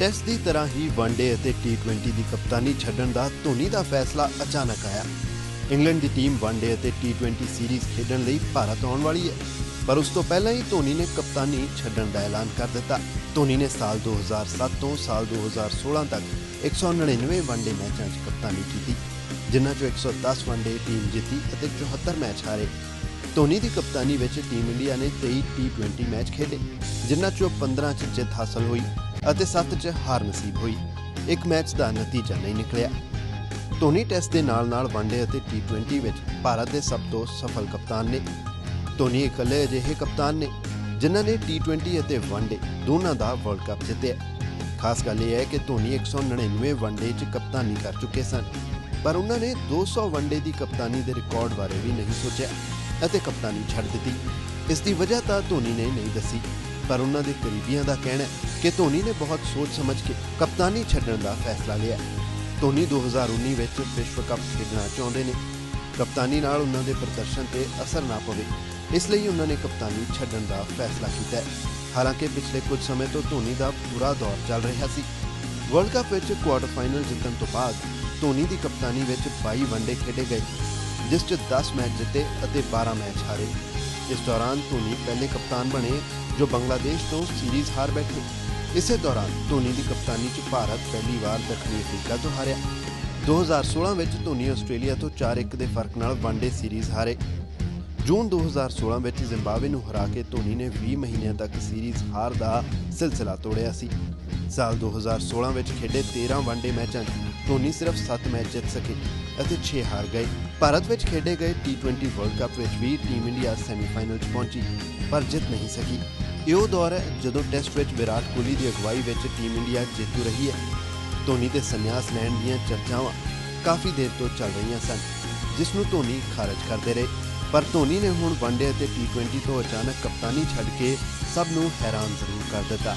Test ਦੀ ਤਰ੍ਹਾਂ ਹੀ one day ਅਤੇ T20 ਦੀ ਕਪਤਾਨੀ ਛੱਡਣ ਦਾ ਧੋਨੀ ਦਾ ਫੈਸਲਾ ਅਚਾਨਕ ਆਇਆ। ਇੰਗਲੈਂਡ ਦੀ ਟੀਮ ਵਨਡੇ ਅਤੇ ਟੀ20 ਸੀਰੀਜ਼ ਖੇਡਣ ਲਈ ਭਾਰਤ ਆਉਣ ਵਾਲੀ ਹੈ। ਪਰ ਉਸ ਤੋਂ ਪਹਿਲਾਂ ਹੀ ਧੋਨੀ ਨੇ ਕਪਤਾਨੀ ਛੱਡਣ ਦਾ ਐਲਾਨ ਕਰ ਦਿੱਤਾ। ਧੋਨੀ ਨੇ ਸਾਲ 2007 ਤੋਂ ਸਾਲ 2016 ਤੱਕ 199 ਵਨਡੇ ਮੈਚਾਂ 'ਚ ਕਪਤਾਨੀ ਕੀਤੀ, ਜਿਨ੍ਹਾਂ 'ਚੋਂ 110 ਵਨਡੇ ਟੀਮ ਜਿੱਤੀ ਅਤੇ 74 ਮੈਚ ਹਾਰੇ। ਧੋਨੀ ਦੀ ਕਪਤਾਨੀ ਵਿੱਚ ਟੀਮ ਇੰਡੀਆ ਨੇ 23 ਟੀ20 ਮੈਚ ਖੇਡੇ, ਜਿਨ੍ਹਾਂ 'ਚੋਂ 15 'ਚ ਜਿੱਤ ਹਾਸਲ ਹੋਈ। ਅਤੇ 7 'ਚ ਹਾਰ ਨਸੀਬ ਹੋਈ। ਇੱਕ ਮੈਚ ਦਾ ਨਤੀਜਾ ਨਹੀਂ ਨਿਕਲਿਆ। ਧੋਨੀ ਟੈਸਟ ਦੇ ਨਾਲ-ਨਾਲ ਵਨਡੇ ਅਤੇ ਟੀ20 ਵਿੱਚ ਭਾਰਤ ਦੇ ਸਭ ਤੋਂ ਸਫਲ ਕਪਤਾਨ ਨੇ। ਧੋਨੀ ਇਕੱਲੇ ਅਜਿਹੇ ਕਪਤਾਨ ਨੇ, ਜਿਨ੍ਹਾਂ ਨੇ ਟੀ20 ਅਤੇ ਵਨਡੇ ਦੋਨਾਂ ਦਾ ਵਰਲਡ ਕੱਪ ਜਿੱਤਿਆ। ਖਾਸ ਗੱਲ ਇਹ ਹੈ ਕਿ ਧੋਨੀ 199 ਵਨਡੇ 'ਚ ਕਪਤਾਨੀ ਕਰ ਚੁੱਕੇ ਸਨ, ਪਰ ਉਹਨਾਂ ਨੇ 200 ਵਨਡੇ ਦੀ ਕਪਤਾਨੀ ਦੇ ਰਿਕਾਰਡ ਬਾਰੇ ਵੀ ਨਹੀਂ ਸੋਚਿਆ ਅਤੇ ਕਪਤਾਨੀ ਛੱਡ ਦਿੱਤੀ। ਇਸ ਦੀ ਵਜ੍ਹਾ ਤਾਂ ਧੋਨੀ ਨੇ ਨਹੀਂ ਦੱਸੀ। ਪਰ ਉਹਨਾਂ ਦੇ ਕਰੀਬੀਆਂ ਦਾ ਕਹਿਣਾ ਕਿ ਧੋਨੀ ਨੇ ਬਹੁਤ ਸੋਚ ਸਮਝ ਕੇ ਕਪਤਾਨੀ ਛੱਡਣ ਦਾ ਫੈਸਲਾ ਲਿਆ ਧੋਨੀ 2019 ਵਿੱਚ ਵਿਸ਼ਵ ਕੱਪ ਖੇਡਣਾ ਚਾਹੁੰਦੇ ਨੇ। ਕਪਤਾਨੀ ਨਾਲ ਉਹਨਾਂ ਦੇ ਪ੍ਰਦਰਸ਼ਨ ਤੇ ਅਸਰ ਨਾ ਪਵੇ, ਇਸ ਲਈ ਉਹਨਾਂ ਨੇ ਕਪਤਾਨੀ ਛੱਡਣ ਦਾ ਫੈਸਲਾ ਕੀਤਾ ਹੈ। ਹਾਲਾਂਕਿ ਪਿਛਲੇ ਕੁਝ ਸਮੇਂ ਤੋਂ ਧੋਨੀ ਦਾ ਪੂਰਾ ਦੌਰ ਚੱਲ ਰਿਹਾ ਸੀ। ਵਰਲਡ ਕੱਪ ਵਿੱਚ ਕੁਆਟਰ ਫਾਈਨਲ ਜਿੱਤਣ ਤੋਂ ਬਾਅਦ ਧੋਨੀ ਦੀ ਕਪਤਾਨੀ ਵਿੱਚ 22 ਵਨਡੇ ਖੇਡੇ ਗਏ, ਜਿਸ 'ਚ 10 ਮੈਚ ਜਿੱਤੇ ਅਤੇ 12 ਮੈਚ ਹਾਰੇ। ਇਸ ਦੌਰਾਨ ਧੋਨੀ ਪਹਿਲੇ ਕਪਤਾਨ ਬਣੇ ਜੋ ਬੰਗਲਾਦੇਸ਼ ਤੋਂ ਸੀਰੀਜ਼ ਹਾਰ ਬੈਠੇ। ਇਸੇ ਦੌਰਾਨ ਧੋਨੀ ਦੀ ਕਪਤਾਨੀ 'ਚ ਭਾਰਤ ਪਹਿਲੀ ਵਾਰ ਦੱਖਣੀ ਅਫਰੀਕਾ ਤੋਂ ਹਾਰਿਆ। 2016 ਵਿੱਚ ਧੋਨੀ ਆਸਟ੍ਰੇਲੀਆ ਤੋਂ 4-1 ਦੇ ਫ਼ਰਕ ਨਾਲ ਵਨਡੇ ਸੀਰੀਜ਼ ਹਾਰੇ। ਜੂਨ 2016 ਵਿੱਚ ਜ਼ਿੰਬਾਬਵੇ ਨੂੰ ਹਰਾ ਕੇ ਧੋਨੀ ਨੇ 20 ਮਹੀਨਿਆਂ ਤੱਕ ਸੀਰੀਜ਼ ਹਾਰ ਦਾ ਸਿਲਸਿਲਾ ਤੋੜਿਆ ਸੀ। ਸਾਲ 2016 ਵਿੱਚ ਖੇਡੇ 13 ਵਨਡੇ ਮੈਚਾਂ 'ਚ ਧੋਨੀ ਸਿਰਫ 7 ਮੈਚ ਜਿੱਤ ਸਕੇ ਅਤੇ 6 ਹਾਰ ਗਏ। ਭਾਰਤ ਵਿੱਚ ਖੇਡੇ ਗਏ ਟੀ20 ਵਰਲਡ ਕੱਪ ਵਿੱਚ ਵੀ ਟੀਮ ਇੰਡੀਆ ਸੈਮੀਫਾਈਨਲ 'ਚ ਪਹੁੰਚੀ, ਪਰ ਜਿੱਤ ਨਹੀਂ ਸਕੀ। ਇਹ ਉਹ ਦੌਰ ਹੈ ਜਦੋਂ ਟੈਸਟ ਵਿੱਚ ਵਿਰਾਟ ਕੋਹਲੀ ਦੀ ਅਗਵਾਈ ਵਿੱਚ ਟੀਮ ਇੰਡੀਆ ਜੇਤੂ ਰਹੀ ਹੈ। ਧੋਨੀ ਦੇ ਸੰਨਿਆਸ ਲੈਣ ਦੀਆਂ ਚਰਚਾਵਾਂ ਕਾਫੀ ਦੇਰ ਤੋਂ ਚੱਲ ਰਹੀਆਂ ਸਨ, ਜਿਸ ਨੂੰ ਧੋਨੀ ਖਾਰਜ ਕਰਦੇ ਰਹੇ। ਪਰ ਧੋਨੀ ਨੇ ਹੁਣ ਵਨਡੇ ਅਤੇ ਟੀ20 ਤੋਂ ਅਚਾਨਕ ਕਪਤਾਨੀ ਛੱਡ ਕੇ ਸਭ ਨੂੰ ਹੈਰਾਨ ਜ਼ਰੂਰ ਕਰ ਦਿੱਤਾ।